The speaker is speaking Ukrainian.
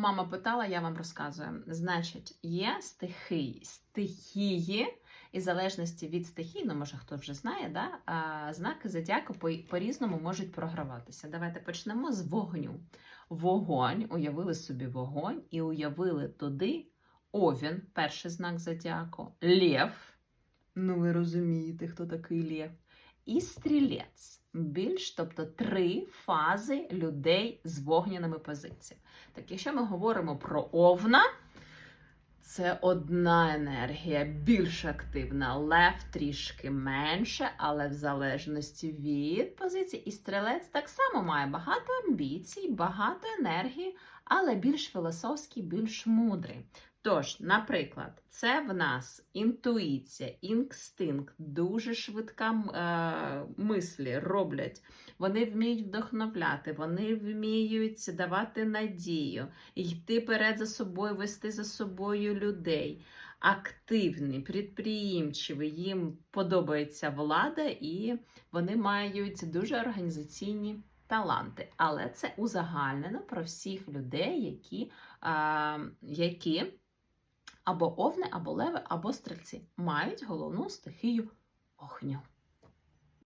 Мама питала, я вам розказую. Значить, є стихії, стихії, і залежності від стихій, ну може хто вже знає, да? а, знаки зодіаку по- по-різному можуть програватися. Давайте почнемо з вогню. Вогонь, уявили собі вогонь і уявили туди овін, перший знак зодіаку, лев. Ну, ви розумієте, хто такий лев. І стрілець. Більш, тобто три фази людей з вогняними позиціями. Так, якщо ми говоримо про овна, це одна енергія, більш активна, лев трішки менше, але в залежності від позиції. І стрілець так само має багато амбіцій, багато енергії, але більш філософський, більш мудрий. Тож, наприклад, це в нас інтуїція, інстинкт, дуже швидка е, мислі роблять. Вони вміють вдохновляти, вони вміють давати надію, йти перед за собою, вести за собою людей. Активні, підприємчиві, їм подобається влада, і вони мають дуже організаційні таланти. Але це узагальнено про всіх людей, які, а, які або овни, або леви, або стрільці мають головну стихію вогню.